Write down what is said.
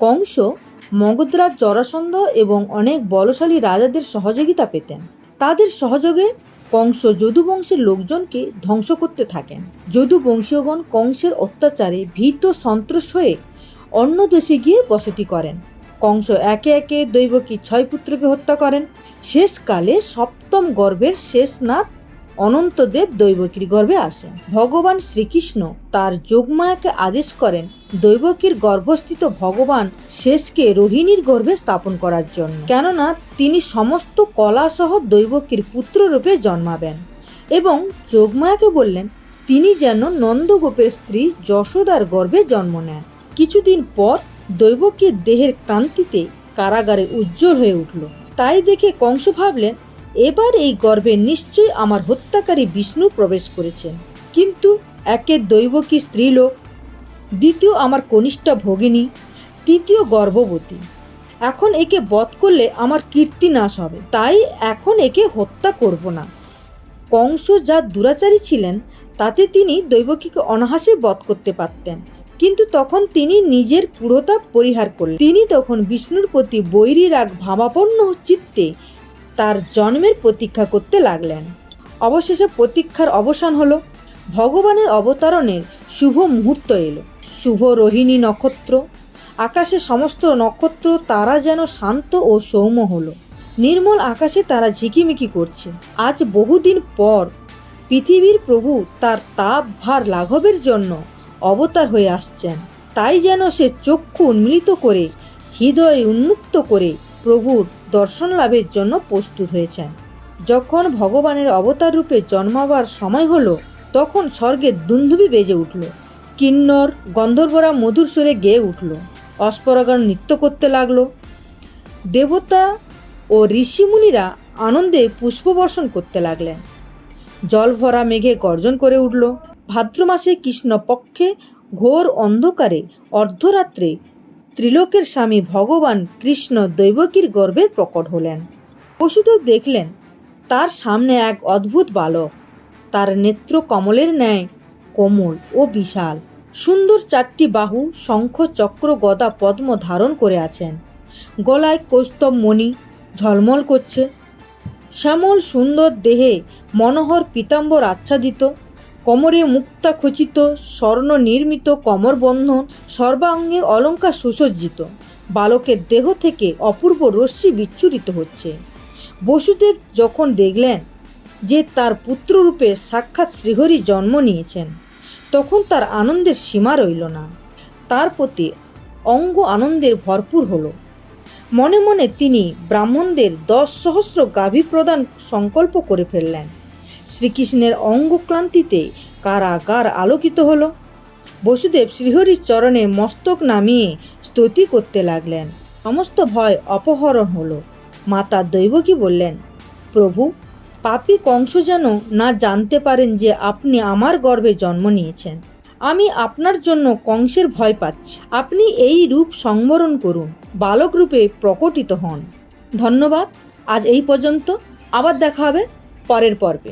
কংস মগধরাজ জরাসন্ধ এবং অনেক বলশালী রাজাদের সহযোগিতা পেতেন। তাদের সহযোগে কংস যদুবংশের লোকজনকে ধ্বংস করতে থাকেন। যদুবংশীয়গণ কংসের অত্যাচারে ভীত সন্ত্রস্ত হয়ে অন্য দেশে গিয়ে বসতি করেন। কংস একে একে দৈবকী ছয় পুত্রকে হত্যা করেন। শেষকালে সপ্তম গর্ভের শেষনাথ অনন্তদেব দৈবকীর গর্ভে আসেন। ভগবান শ্রীকৃষ্ণ তার যোগমায়াকে আদেশ করেন দৈবকীর গর্ভস্থিত ভগবান শেষকে রোহিণীর গর্ভে স্থাপন করার জন্য। কেননা তিনি সমস্ত কলাসহ দৈবকীর পুত্ররূপে জন্মাবেন এবং যোগমায়াকে বললেন, তিনি যেন নন্দগোপের স্ত্রী যশোদার গর্ভে জন্ম নেন। কিছুদিন পর দৈবকীর দেহের ক্রান্তিতে কারাগারে উজ্জ্বল হয়ে উঠল। তাই দেখে কংস ভাবলেন এবার এই গর্ভে নিশ্চয়ই আমার হত্যাকারী বিষ্ণু প্রবেশ করেছেন। কিন্তু একে দৈবকী স্ত্রীলোক, দ্বিতীয় আমার কনিষ্ঠা ভগিনী, তৃতীয় গর্ভবতী। এখন একে বধ করলে আমার কীর্তি নাশ হবে, তাই এখন একে হত্যা করব না। কংস যা দুরাচারী ছিলেন, তাতে তিনি দৈবকীকে অনাহাসে বধ করতে পারতেন। কিন্তু তখন তিনি নিজের পুরোতা পরিহার করলেন। তিনি তখন বিষ্ণুর প্রতি বৈরী রাগ ভাবাপন্ন চিত্তে তার জন্মের প্রতীক্ষা করতে লাগলেন। অবশেষে প্রতীক্ষার অবসান হলো। ভগবানের অবতরণের শুভ মুহূর্ত এলো। শুভ রোহিণী নক্ষত্র। আকাশে সমস্ত নক্ষত্র তারা যেন শান্ত ও সৌম্য হলো। নির্মল আকাশে তারা ঝিকিমিকি করছে। আজ বহুদিন পর পৃথিবীর প্রভু তার তাপ ভার লাঘবের জন্য অবতার হয়ে আসছেন। তাই যেন সে চক্ষু উন্মিলিত করে, হৃদয় উন্মুক্ত করে প্রভুর দর্শন লাভের জন্য প্রস্তুত হয়েছেন। যখন ভগবানের অবতার রূপে জন্মাবার সময় হলো, তখন স্বর্গে দুন্দুবি বেজে উঠল। কিন্নর গন্ধর্বরা মধুর সুরে গেয়ে উঠল। অস্পরাগণ নৃত্য করতে লাগল। দেবতা ও ঋষিমুনিরা আনন্দে পুষ্পবর্ষণ করতে লাগলেন। জল ভরা মেঘে গর্জন করে উঠল। ভাদ্র মাসে কৃষ্ণপক্ষে ঘোর অন্ধকারে অর্ধরাত্রে ত্রিলোকের স্বামী ভগবান কৃষ্ণ দৈবকীর গর্ভে প্রকট হলেন। বসুদেব দেখলেন, তার সামনে এক অদ্ভুত বালক। তার নেত্র কমলের ন্যায় কোমল ও বিশাল। সুন্দর চারটি বাহু শঙ্খ চক্র গদা পদ্ম ধারণ করে আছেন। গলায় কৌস্তব মণি ঝলমল করছে। শ্যামল সুন্দর দেহে মনোহর পীতাম্বর আচ্ছাদিত। কোমরে মুক্তা খচিত, স্বর্ণ নির্মিত কমরবন্ধন সর্বাঙ্গে অলঙ্কার সুসজ্জিত। বালকের দেহ থেকে অপূর্ব রশ্মি বিচ্ছুরিত হচ্ছে। বসুদেব যখন দেখলেন যে তার পুত্ররূপে সাক্ষাৎ শ্রীহরি জন্ম নিয়েছেন, তখন তার আনন্দের সীমা রইল না। তার প্রতি অঙ্গ আনন্দের ভরপুর হলো। মনে মনে তিনি ব্রাহ্মণদের দশ সহস্র গাভী প্রদান সংকল্প করে ফেললেন। শ্রীকৃষ্ণের অঙ্গক্লান্তিতে কারাগার আলোকিত হলো। বসুদেব শ্রীহরির চরণে মস্তক নামিয়ে স্তুতি করতে লাগলেন। সমস্ত ভয় অপহরণ হলো। মাতা দৈবকী বললেন, প্রভু, পাপী কংস যেন না জানতে পারেন যে আপনি আমার গর্ভে জন্ম নিয়েছেন। আমি আপনার জন্য কংসের ভয় পাচ্ছি। আপনি এই রূপ সংবরণ করুন। বালক রূপে প্রকটিত হন। ধন্যবাদ। আজ এই পর্যন্ত। আবার দেখা হবে পরের পর্বে।